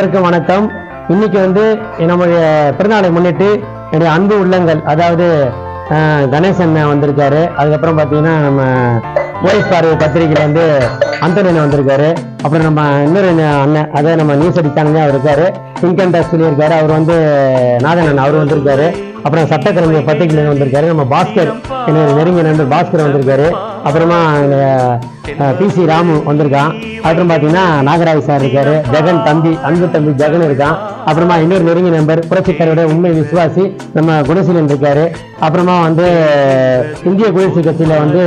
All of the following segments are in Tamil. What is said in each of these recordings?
அனைவருக்கும் வணக்கம். இன்னைக்கு வந்து நம்முடைய பிறநாளை முன்னிட்டு என்னுடைய அன்பு உள்ளங்கள் அதாவது கணேஷ் கணேசன் வந்திருக்காரு. அதுக்கப்புறம் பார்த்தீங்கன்னா நம்ம போலீஸ் பார்வை பத்திரிகையில வந்து அந்தோனியன் வந்திருக்காரு. அப்புறம் நம்ம இன்னொரு அண்ணன் அதே நம்ம நியூஸ் அடித்தானே அவர் இருக்காரு. இன்கம் டேக்ஸ் சொல்லியிருக்காரு. அவர் வந்து நாதன் அண்ணன் அவர் வந்திருக்காரு. அப்புறம் சட்டக்கலைஞர் பத்திரிகையில வந்திருக்காரு. நம்ம பாஸ்கர் என்னுடைய நெருங்கிய நண்பர் பாஸ்கர் வந்திருக்காரு. அப்புறமா பி சி ராமு வந்திருக்கான். அப்புறம் பார்த்தீங்கன்னா நாகராஜ் சார் இருக்காரு ஜெகன் தம்பி அன்பு தம்பி ஜெகன் இருக்கான். அப்புறமா இன்னொரு நெருங்கிய நண்பர் புரட்சிக்காரோட உண்மை விசுவாசி நம்ம குணசீலன் இருக்காரு. அப்புறமா வந்து இந்திய குடியரசு கட்சியில் வந்து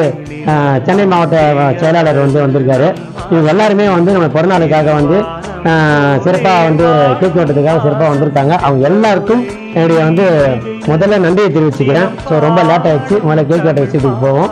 சென்னை மாவட்ட செயலாளர் வந்து வந்திருக்காரு. இவங்க எல்லாருமே வந்து நம்ம பிறநாளுக்காக வந்து சிறப்பாக வந்து கேக் வெட்டுறதுக்காக சிறப்பாக வந்திருக்காங்க. அவங்க எல்லாருக்கும் என்னுடைய வந்து முதல்ல நன்றியை தெரிவிச்சுக்கிறேன். ஸோ ரொம்ப லேட் ஆயிடுச்சு. முதல்ல கேக் வெட்ட விஷயத்துக்கு போவோம்.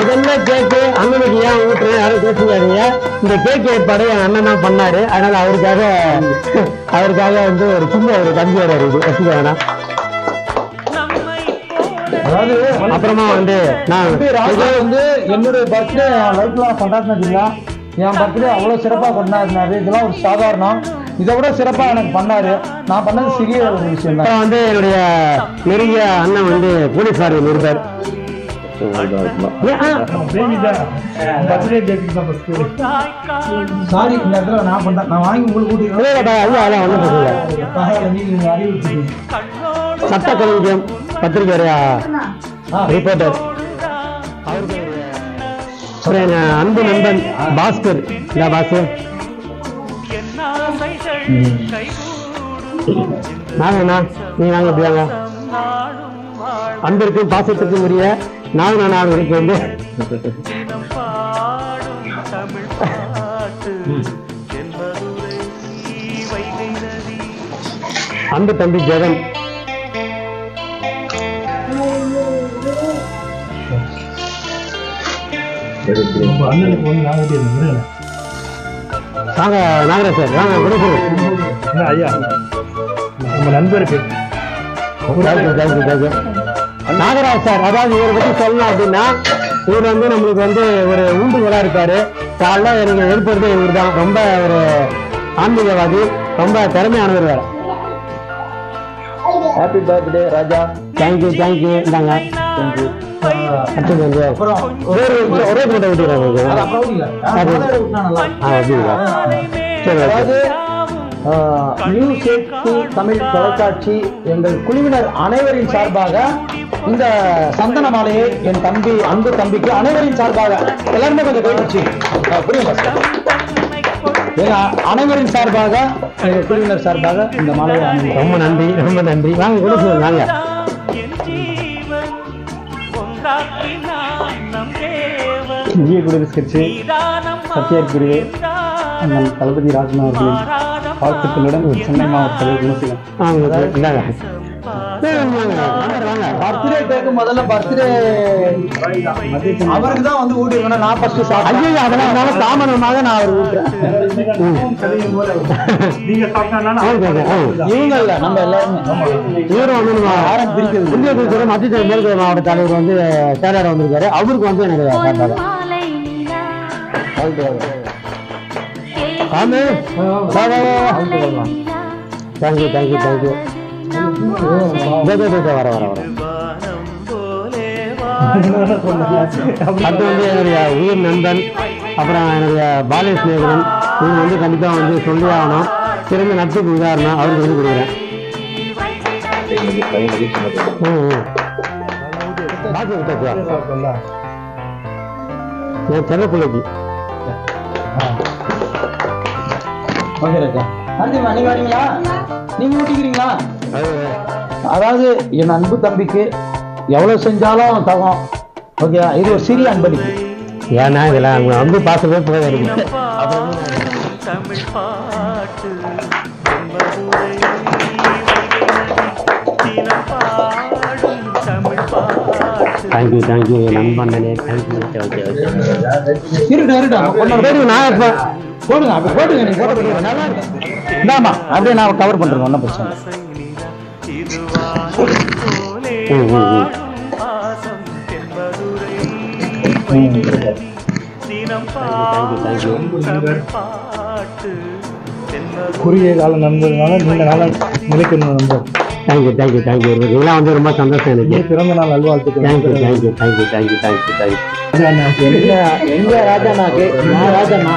முதல்ல கேக்கு அண்ணனுக்கு ஏன் ஊட்டுறேன்? யாரும் பேசுவாருங்க இந்த கேக் ஏற்பாடு என் அண்ணன் தான் பண்ணாரு. அதனால அவருக்காக அவருக்காக வந்து ஒரு சின்ன ஒரு தம்பி வர இருக்குது வச்சுக்க வேணாம் அப்புறமா வந்து நான் வந்து என்னுடைய பர்த்டே லைஃப்ல கொண்டாடினதில்ல என் பர்த்டே அவ்வளோ சிறப்பாக கொண்டாடினாரு. இதெல்லாம் ஒரு சாதாரணம். இதை விட சிறப்பாக எனக்கு பண்ணாரு. நான் பண்ணது சிறிய ஒரு விஷயம் தான். வந்து என்னுடைய நெருங்கிய அண்ணன் வந்து போலீஸ் சார்பில் இருப்பார். சாரி இந்த இடத்துல நான் பண்ணேன் நான் வாங்கி உங்களுக்கு சட்ட கலைஞம் பத்திரிகை ரிப்போர்ட்டர் அப்புறம் அன்பு நண்பன் பாஸ்கர். இல்ல பாஸ்கர்? நாங்கண்ணா நீங்க வாங்க அப்படியாங்க அன்பிற்கும் பாசத்துக்கும் உரிய நாங்க நான் அவர்களுக்கு வந்து அன்பு தம்பி ஜெகன். நாகராஜ் சார் கொடுக்குறோம் ஐயா நம்ம நண்பருக்கு. Thank you thank you thank you Nagaraj sir அதாவது இவரை பத்தி சொல்லணும் அப்படின்னா இவர் வந்து நம்மளுக்கு வந்து ஒரு ஊண்டுகோலா இருக்காரு காலைல எனக்கு எழுப்புறது இவர் தான். ரொம்ப ஒரு ஆன்மீகவாதி ரொம்ப திறமையானவர் வேற. Happy birthday Raja. Thank you thank you இந்தாங்க. தேங்க்யூ அடுத்தது வந்து ஒரே ஒரு ஒரே போட்டோ விட்டுறாங்க சரி ஓகே. நியூ சேஃப்டி தமிழ் தொலைக்காட்சி எங்கள் குழுவினர் அனைவரின் சார்பாக இந்த சந்தன மாலையை என் தம்பி அன்பு தம்பிக்கு அனைவரின் சார்பாக எல்லாருமே கொஞ்சம் கைவிச்சு புரியுங்க அனைவரின் சார்பாக எங்கள் குழுவினர் சார்பாக இந்த மாலையை. ரொம்ப நன்றி ரொம்ப நன்றி. வாங்க கூட சொல்லுங்க வாங்க. இந்திய குடியரசு கட்சி சத்தியார் அண்ணன் தளபதி ராஜ்மா அவர்களின் வாழ்த்துக்களுடன் சென்னை மாவட்ட இந்தாங்க பர்த்டே கேக்கு முதல்ல பர்த்டே. அவருக்கு தான் வந்து ஊட்டி இருக்கணும். நான் ஃபர்ஸ்ட் சாப்பிட்டேன் ஐயோ அதெல்லாம் இருந்தாலும் தாமதமாக நான் அவர் ஊட்டுறேன். இவங்க இல்ல நம்ம எல்லாருமே. இவரும் வந்து நம்ம யாரும் பிரிக்கிறது இந்திய குடியரசு மத்திய மேற்கு மாவட்ட தலைவர் வந்து சேராட வந்திருக்காரு. அவருக்கு வந்து எனக்கு ஆமே. தேங்க்யூ தேங்க்யூ தேங்க்யூ வர வர வர அடுத்து வந்து என்னுடைய உயிர் நண்பன் அப்புறம் என்னுடைய பாலிய சிநேகிதன். இவங்க வந்து கண்டிப்பாக வந்து சொல்லி ஆகணும். சிறந்த நட்புக்கு உதாரணம் அவருக்கு வந்து கொடுக்குறேன். பாக்கி விட்டாச்சா? என் பிள்ளைக்கு. ஓகே ராஜா நன்றிம்மா நீங்க வரீங்களா நீங்க ஊட்டிக்கிறீங்களா அதாவது என் அன்பு தம்பிக்கு எவ்வளவு செஞ்சாலும் தகும் ஓகே இது ஒரு சிறிய அன்பளிப்பு ஏன்னா இதெல்லாம் அவங்க வந்து பார்க்கவே போக இருக்கு தமிழ் பாட்டு thank you thank you நண்பண்ணனே thank you okay okay okay இருடா இருடா. பொண்ணு சரி நான் இப்போ போடுங்க அப்படி போடுங்க நீங்க போட்டோ போடுங்க நல்லா இருக்கு? இந்தாம்மா அப்படியே நான் கவர் பண்றேன் ஒன்றும் பிரச்சனை. ம், ம், ம். குறுகிய கால நண்பர்களால நீண்ட நாள நிலைக்கணும் நண்பர் தேங்க்யூ தேங்க்யூ தேங்க்யூ இதெல்லாம் வந்து ரொம்ப சந்தோஷம் எனக்கு. பிறந்த நாள் நல்வாழ்த்துக்கள். Thank you thank you thank you thank you thank you thank you எங்க ராஜாண்ணாக்கு? நான் ராஜாண்ணா.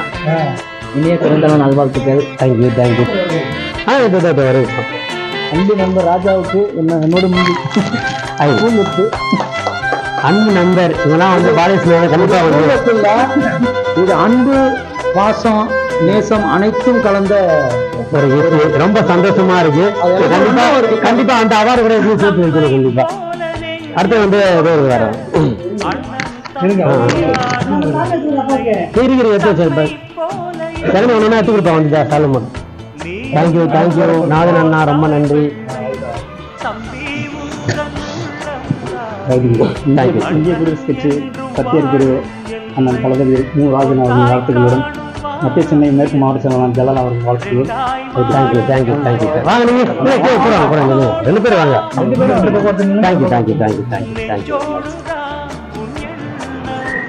இனிய பிறந்தநாள் நல்வாழ்த்துக்கள். தேங்க்யூ தேங்க்யூ ஆ இது நிமிஷம் அன்பு நண்பர் ராஜாவுக்கு என்ன என்னோட முந்தி ஐ, பூந்தொத்து அன்பு நண்பர் இதெல்லாம் வந்து பாலேஸ்வரர் கண்டிப்பா வந்து பூந்தொத்துல்ல, இது அன்பு பாசம் நேசம் அனைத்தும் கலந்த ஒரு. ரொம்ப சந்தோஷமா இருக்கு. கண்டிப்பா கண்டிப்பா அந்த அவார்டு கூட எப்படி சேர்த்து வைக்கணும் கண்டிப்பா. அடுத்து வந்து வேற இருங்க. கீரிகிரி எடுத்து வச்சிருப்பேன் சரி ஒன்று எடுத்து கொடுப்பேன் வந்து Solomon. Thank you thank you Nathan அண்ணா ரொம்ப நன்றி. இந்திய குடியரசு கட்சி சத்தியர் குரு அண்ணன் தளபதி மு ராஜன் அவர்கள் வாழ்த்துக்களுடன் மத்திய சென்னை மேற்கு மாவட்ட செயலாளர் ஜலால் அவர்கள் வாழ்த்துக்கள் தேங்க்யூ தேங்க்யூ தேங்க்யூ வாங்க நீங்க இல்லை, கீழே போடுவாங்க போடுவாங்க நீங்க. ரெண்டு பேரும் வாங்க thank you thank you thank you thank you thank you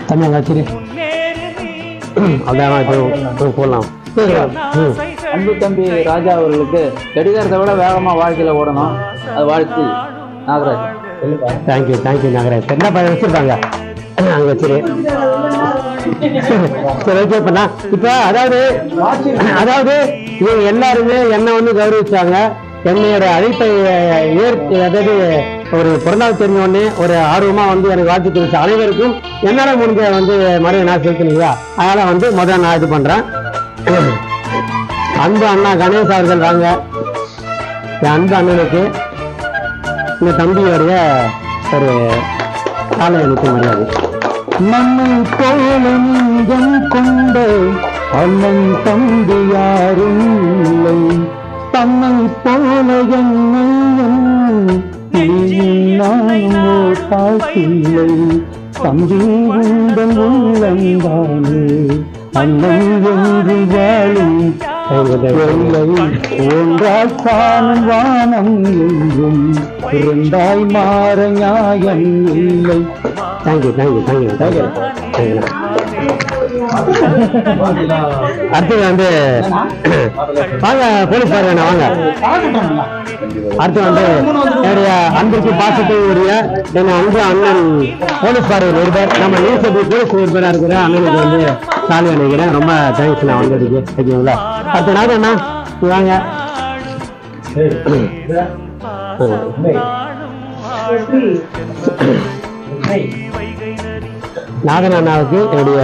தம்பி அங்கே வச்சிரு அதான் இப்போ போடலாம் ம் அன்பு தம்பி ராஜா அவர்களுக்கு கடிகாரத்தை விட வேகமா வாழ்க்கையில ஓடணும் அது வாழ்த்து நாகராஜ் தேங்க்யூ தேங்க்யூ நாகராஜ் என்ன பையன் வச்சிருக்காங்க அங்கே வச்சிரு சரி ஓகே இப்போ இப்போ அதாவது அதாவது இவங்க எல்லாருமே என்னை வந்து கௌரவிச்சாங்க. என்னையோட அழைப்பை ஏற்று அதாவது ஒரு பிறந்தாள் தெரிஞ்ச உடனே ஒரு ஆர்வமா வந்து எனக்கு வாழ்த்து தெரிவிச்ச அனைவருக்கும் என்னால முடிஞ்ச வந்து மறுபடியும் நான் செலுத்தினீங்களா? அதனால வந்து முதல்ல நான் இது பண்றேன். அன்பு அண்ணா கணேஷ் அவர்கள் வாங்க. என் அன்பு அண்ணனுக்கு இந்த தம்பியோடைய ஒரு காலை எனக்கு மரியாதை. நம்மை போல நெஞ்சம் கொண்ட அண்ணன் தம்பி யாரும் இல்லை. தன்னை போல என்னை தாக்கில்லை தம்பி உங்கள் உள்ளந்தானே அண்ணன் என்று வாழும் ஒன்றால் காணும் வானம் என்றும் இரண்டாய் மாற நியாயம் இல்லை தேங்க்யூ தேங்க்யூ தேங்க்யூ தேங்க்யூ அடுத்தது வந்து வாங்க போலீஸ் பாருங்க வாங்க. அடுத்து வந்து என்னுடைய அன்பிற்கு பாசத்தையுடைய என் அன்பு அண்ணன் போலீஸ் பார்வை நிருபர் நம்ம நியூஸ் போலீஸ் நிருபராக இருக்கிற அண்ணனுக்கு வந்து சாலி அணிக்கிறேன் ரொம்ப தேங்க்ஸ் நான் வந்ததுக்கு ஓகேங்களா அடுத்த நாள் என்ன வாங்க. நாகன் அண்ணாவுக்கு என்னுடைய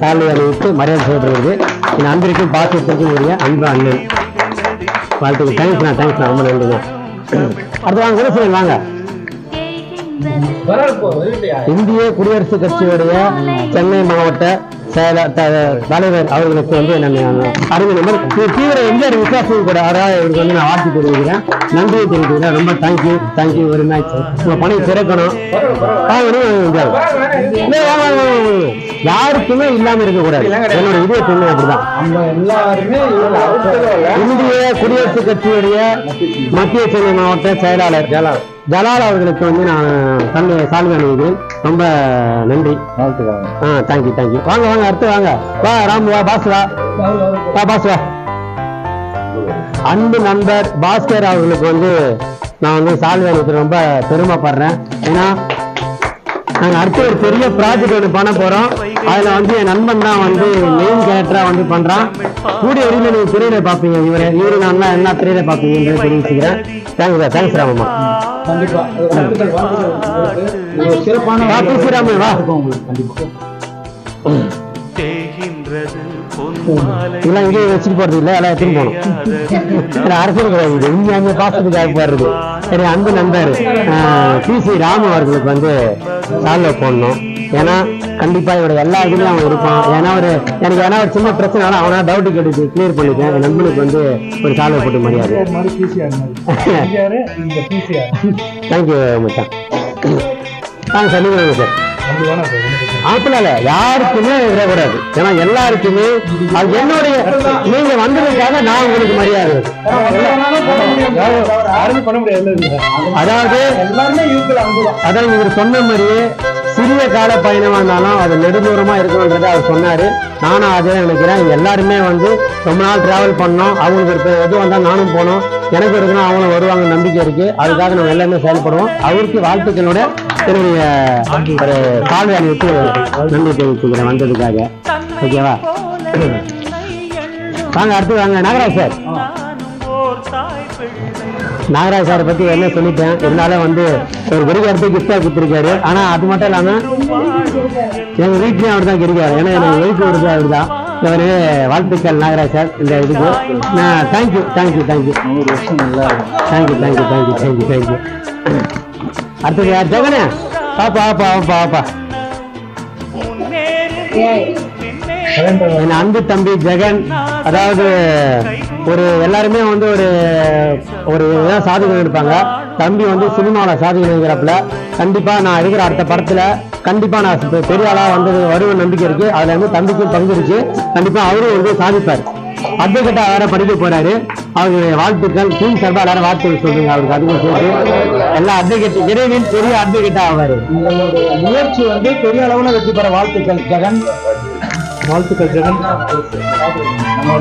சாலை அணிவித்து மரியாதை செய்யப்படுகிறது. என் அன்பிற்கும் பாசத்திற்கும் உரிய அன்பு அண்ணன். வாழ்த்துக்கு தேங்க்ஸ்ண்ணா தேங்க்ஸ்ண்ணா ரொம்ப நன்றிண்ணா அடுத்து வாங்க குணசீலன் வாங்க. இந்திய குடியரசுக் கட்சியுடைய சென்னை மாவட்ட தலைவர் அவர்களுக்கு வந்து நான் அறிவு தீவிர எம்ஜிஆர் விசுவாசம் கூட அதாவது இவருக்கு வந்து நான் வாழ்த்து தெரிவிக்கிறேன். நன்றியை தெரிவிக்கிறேன். ரொம்ப தேங்க்யூ தேங்க்யூ வெரி மச் உங்க பணி சிறக்கணும் யாருக்குமே இல்லாம இருக்கக்கூடாது என்னோட இதய பெண்ணு அப்படிதான். இந்திய குடியரசுக் கட்சியுடைய மத்திய சென்னை மாவட்ட செயலாளர் ஜலால். ஜலால் அவர்களுக்கு வந்து நான் தன்னை சால்வை அணிவிக்கிறேன் ரொம்ப நன்றி. ஆ தேங்க்யூ தேங்க்யூ வாங்க வாங்க அடுத்து வாங்க. வா ராம் வா பாஸ் வா. வா பாஸ் வா. அன்பு நண்பர் பாஸ்கர் அவர்களுக்கு வந்து நான் வந்து சால்வை அணிவித்து ரொம்ப பெருமைப்படுறேன். ஏன்னா நாங்கள் அடுத்து ஒரு பெரிய ப்ராஜெக்ட் ஒன்று பண்ண போகிறோம் அதில் வந்து என் நண்பன் தான் வந்து மெயின் கேரக்டராக வந்து பண்ணுறான் கூடிய வரையில் நீங்கள் திரையில பார்ப்பீங்க. இவரை இவரு நான் என்ன திரையில பார்ப்பீங்கன்னு தெரிவிச்சுக்கிறேன் தேங்க்ஸ் சார் தேங்க்ஸ் ராமம்மா கண்டிப்பா. அது வாழ்த்துக்கள், வாழ்த்துக்கள் உங்களுக்கு. இது ஒரு சிறப்பான வா தேகின்றது. இதெல்லாம் இங்கே வச்சுட்டு போறது இல்லை எல்லாம் எடுத்துட்டு போகணும். அரசியல் கிடையாது இங்கே அங்கே பாசத்துக்காக போடுறது சரி அன்பு நண்பர் பி சி ராமு அவர்களுக்கு வந்து சால்வை போடணும். ஏன்னா கண்டிப்பா இவரோட எல்லா இதுலயும் அவன் இருப்பான். ஏன்னா ஒரு எனக்கு ஏன்னா ஒரு சின்ன பிரச்சனை அவனா டவுட் கேட்டு கிளியர் பண்ணிட்டேன். என் நண்பனுக்கு வந்து ஒரு சால்வை போட்டு மரியாதை. தேங்க்யூ மச்சான். நாங்க சொல்லிக்கிறோங்க சார் அப்படினால யாருக்குமே விடக்கூடாது. ஏன்னா எல்லாருக்குமே அது என்னுடைய நீங்க வந்ததுக்காக நான் உங்களுக்கு மரியாதை அதாவது அதான் இவர் சொன்ன மாதிரியே சிறிய கால பயணமா இருந்தாலும் அது நெடுதூரமா இருக்கணுன்றதை அவர் சொன்னாரு. நானும் அதே நினைக்கிறேன். எல்லாருமே வந்து ரொம்ப நாள் டிராவல் பண்ணோம். அவங்களுக்கு எது வந்தாலும் நானும் போனோம். எனக்கு இருக்கணும் அவங்களும் வருவாங்க நம்பிக்கை இருக்கு. அதுக்காக நம்ம எல்லாமே செயல்படுவோம். அவருக்கு வாழ்த்துக்களோட என்னுடைய ஒரு கால்வை அணிவிட்டு நன்றி தெரிவிச்சுக்கிறேன் வந்ததுக்காக. ஓகேவா? வாங்க அடுத்து வாங்க. நாகராஜ் சார். நாகராஜ் சாரை பத்தி என்ன சொல்லிட்டேன்? இருந்தாலும் வந்து ஒரு குருவி எடுத்து கிஃப்டா கொடுத்துருக்காரு. ஆனா அது மட்டும் இல்லாம எங்க வீட்லயும் அவர் தான் கிடைக்காரு. ஏன்னா எனக்கு வயசு வருது அவர் தான் இவரு வாழ்த்துக்கள் நாகராஜ் சார். இந்த இதுக்கு நான் thank you thank you thank you thank you thank you thank you thank you thank you அடுத்தது யார்? ஜெகனே. பாப்பா பாப்பா பாப்பா என் அன்பு தம்பி ஜெகன் அதாவது ஒரு எல்லாருமே வந்து ஒரு ஒரு இதான் சாதனை எடுப்பாங்க தம்பி வந்து சினிமாவில் சாதனை எடுக்கிறப்பல கண்டிப்பாக நான் எடுக்கிற அடுத்த படத்தில் கண்டிப்பாக நான் பெரிய ஆளாக வந்து வருவ நம்பிக்கை இருக்குது அதில் வந்து தம்பிக்கும் பங்கு இருக்குது கண்டிப்பாக அவரும் வந்து சாதிப்பார். அட்வொகேட்டா வேற படிக்க போறாரு. அவருடைய வாழ்த்துக்கள். டீம் சார்பா எல்லாரும் வாழ்த்துக்கள் சொல்றீங்க அவருக்கு அதுவும் சொல்லி எல்லா அட்வொகேட் விரைவில் பெரிய அட்வொகேட்டா ஆவாரு. உங்களுடைய முயற்சி வந்து பெரிய அளவுல வெற்றி பெற வாழ்த்துக்கள் ஜெகன். வாழ்த்துக்கள் ஜெகன். நம்ம